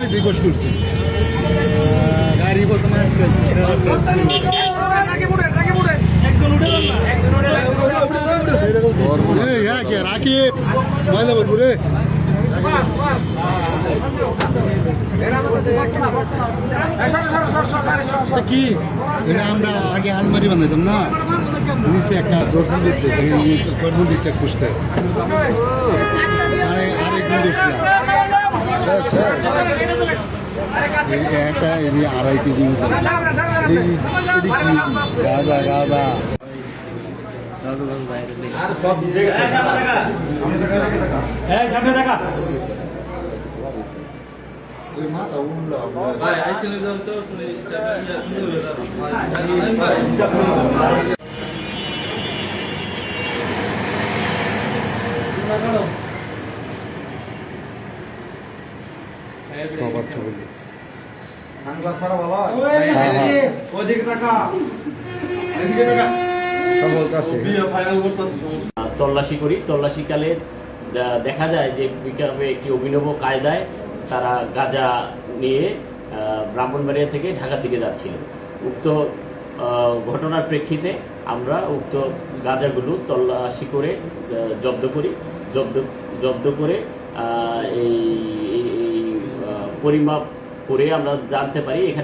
কষ্ট করছি গাড়ি বর্তমানে রাখি ময়লা বলব রে। কি? এটা আমরা আগে আলমারি বানাইতাম না? নিচে একটা দর্শন করতে কর্মদি চেক করতে আরে আরেকদিন দেখলাম। Sir sir. এই একটা এমনি আড়াই কেজি গাদা হ্যাঁ সামনে দেখা। মাথা সবার ছবি। ওদিকে টাকা এদিকে দেখা তল্লাশি করি। তল্লাশিকালে দা- দেখা যায় যে বিকাবে একটি অভিনব কায়দায় তারা গাঁজা নিয়ে ব্রাহ্মণবাড়িয়া থেকে ঢাকার দিকে যাচ্ছিল। উক্ত ঘটনার প্রেক্ষিতে আমরা উক্ত গাঁজাগুলো তল্লাশি করে জব্দ করি। জব্দ জব্দ করে এই পরিমাপ করে আমরা জানতে পারি এখানে